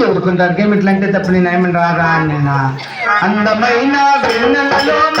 చెప్పుకుంటారు గేమ్ ఇట్లా అంటే తప్ప నేను ఏమని రాదా అని నేను అందమైన వెన్నెలలోన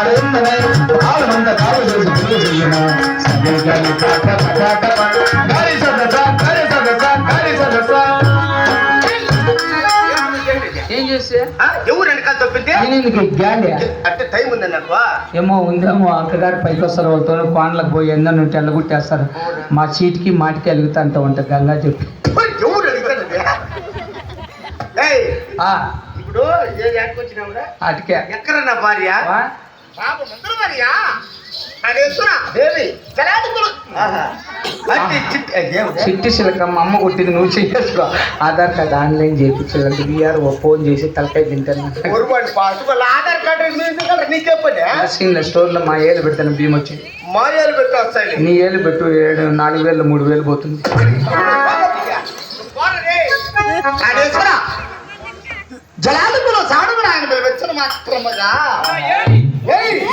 ఆడెన్ననై ఆడమంత కాలు చేసి పిల్లు చెయ్యన సంగీతాన్ని పాట పటాట గాలి సదస గాలి సదస గాలి సదస ఏం చేస్తే? ఆ, ఎవరు వెనకాల తప్పితే? నేను ఎందుకు గ్యాండి? అంటే టైం ఉంది నాకు ఏమో ఉందేమో అక్కగారు పైకి వస్తారు వాళ్ళతో పాన్లకు పోయి ఎందని ఉంటే ఎల్లగొట్టేస్తారు మా చీటికి మాటికి వెలుగుతా అంటూ ఉంటుంది గంగా చెప్పి. ఎవరు ఇప్పుడు ఏ యాడ్కొచ్చినావురా అటుకే. ఎక్కడ నా భార్య పాప దేవి ఆహా. అంటే చిట్టి శిలకమ్మ అమ్మ కొట్టింది నువ్వు చేసుకో ఆధార్ కార్డు ఆన్లైన్ చేయించాలంటే విఆర్ఓ ఫోన్ చేసి తలకాయ తింటాను. ఆధార్ కార్డు నీకు నర్సింగ్ స్టోర్లో మా ఏళ్ళు పెడతాను భీమ్ వచ్చి మాయాలు పెట్టి వస్తాయి నీ. ఏళ్ళు పెట్టు ఏడు నాలుగు వేలు మూడు వేలు పోతుంది. జలాదుకులు వెచ్చన మాత్రమగా Hey!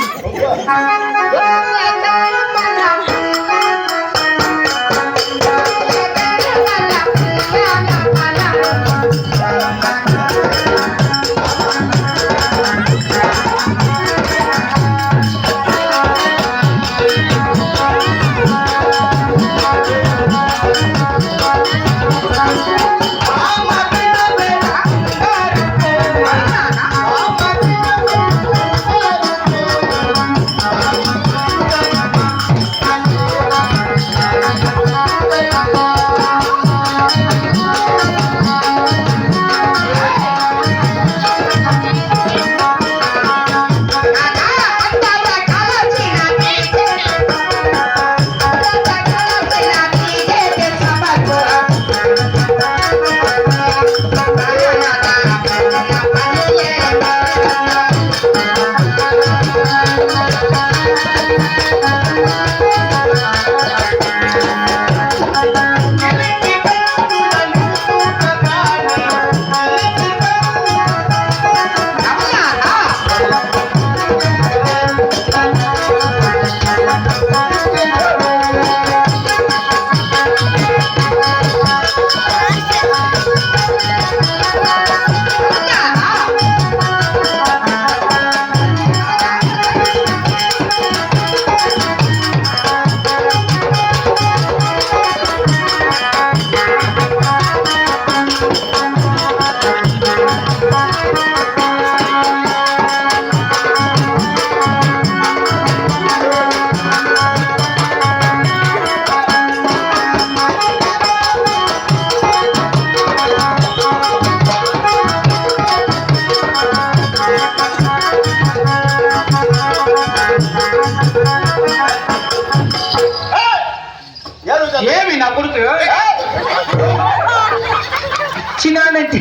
చిన్నానంటే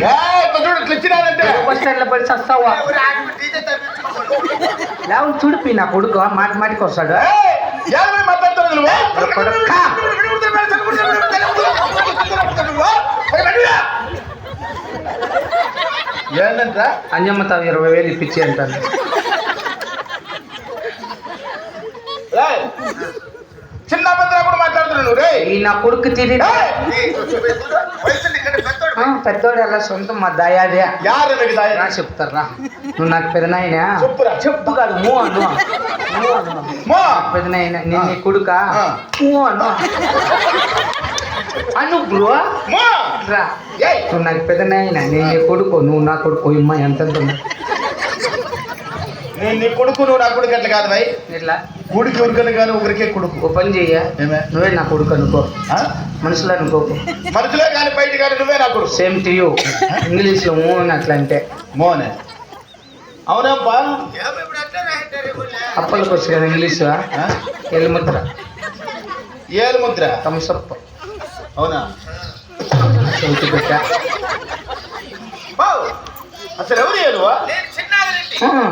బస్ స్టాండ్లో పడి చస్తావా లేవు చూడిపి నా కొడుకు మాట మాటికి వస్తాడు. ఏంటంట? అంజమ్మ తావు ఇరవై వేలు ఇప్పించి అంటాను నా కొడుకు తిరిగి పెద్దోడు. ఎలా సొంతం మా దయాదే. దాయ? రా చెప్తారా? నువ్వు నాకు పెదనాయన? చెప్పురా చెప్పు కాదు మూ అను. పెదనాయన? నేను నీ కొడుక. మూ అను. అను బ్రో. రా. నువ్వు నాకు పెదనాయన? నేను నీ కొడుకు నువ్వు నా కొడుకు. ఇమ్మ ఎంత? నేను నీ కొడుకు నువ్వు నా కొడుకు ఎట్లా కాదు భయ్ ఇట్లా కొడుకు ఎవరికైనా కానీ ఒకరికే కొడుకు. ఓ పని చెయ్య. నువ్వే నా కొడుకు అనుకో. ఆ? మనసులో అనుకోకు మనసులే కానీ బయట కానీ నువ్వే నా కొడుకు. సేమ్ టు యూ ఇంగ్లీష్లో మూ అని అట్లా అంటే. మోనే అవునప్పా అప్పలకు వచ్చు కదా ఇంగ్లీష్ ఆ? ఎల్లుముద్ర ఏలు ముద్ర. థమ్సప్ అవునా? చౌతి పెట్ట. అసలు ఎవరు ఏలు ఆ,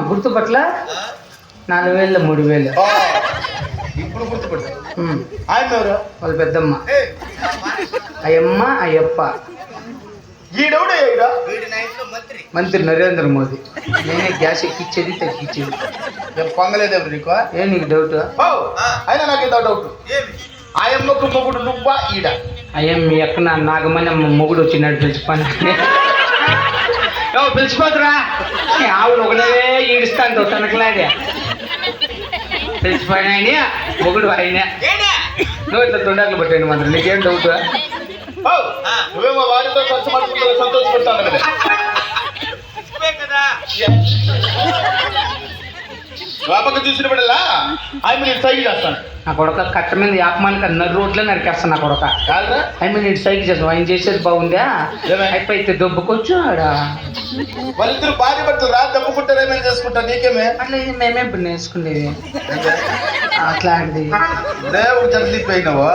గుర్తుపట్ల నాలుగు వేలు మూడు వేలు. ఇప్పుడు గుర్తుపట్టు. ఉమ్, ఆయన ఎవరు వాళ్ళ పెద్దమ్మ. అయ్యమ్మ అయ్యప్ప. ఈడెవడు ఈడ? మంత్రి. నరేంద్ర మోదీ. నేనే గ్యాస్ ఎక్కిచ్చేది తగ్గించేది. ఏం పొంగలేదు ఎవరు నీకు? ఏ నీకు డౌట్? అయినా నాకు ఇంత డౌట్ ఆయమ్మకు మొగుడు నువ్వా ఈడ? అయ్యం మీ అక్క నా నాగమని అమ్మ మొగుడు వచ్చినాడు పిలిచిపోయినా ఓ పిలిచిపోతురా. ఆవులు ఒకటే ఈడుస్తాను తనకలాడే పిలిచిపోయిన ఆయన మొగుడు ఆయన. నువ్వు ఇట్లా తొండర్లు పట్టాను మాత్రం నీకేం డౌట్? నువ్వేమో వాడితో ఖర్చు పడుతుందో సంతోషపడతాను కదా. వాపక చూసిన బిడ్డలా ఆయన నేను సైకిల్ చేస్తాను. నా కొడక కట్ట మీద యాపమానికి నరు రోడ్లే నరికేస్తాను నా కొడక. ఐ మీన్ ఇటు సైకిల్ చేస్తాం ఆయన చేసేది బాగుందా? అయిపోయితే దొబ్బుకొచ్చు ఆడ వాళ్ళిద్దరు భార్య భర్తలు రా దమ్ముకుంటారు ఏమేం చేసుకుంటారు నీకేమే? అట్లా ఇది మేమే ఇప్పుడు నేర్చుకునేది. అట్లాంటిది. దేవుడు జల్లిపోయినావు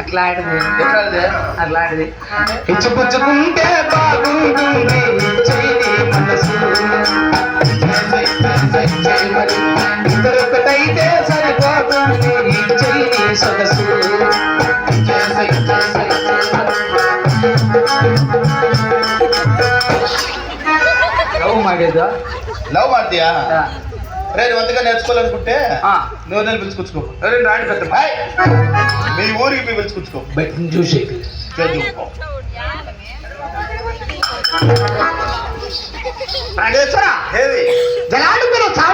అట్లాంటిది. అట్లాంటిది. ఇచ్చిపుచ్చుకుంటే బాగుంటుంది మనసు. ఇద్దరొకటైతే సరిపోతుంది లవ్ మాడతీయా రేపు వంతగా నేర్చుకోవాలనుకుంటే నువ్వు నేను పిలుచుకొచ్చుకో. రేపు రాండి పెద్ద మీ ఊరికి మీ పిలుచుకొచ్చుకో. చూసి చదువుకో జలాడు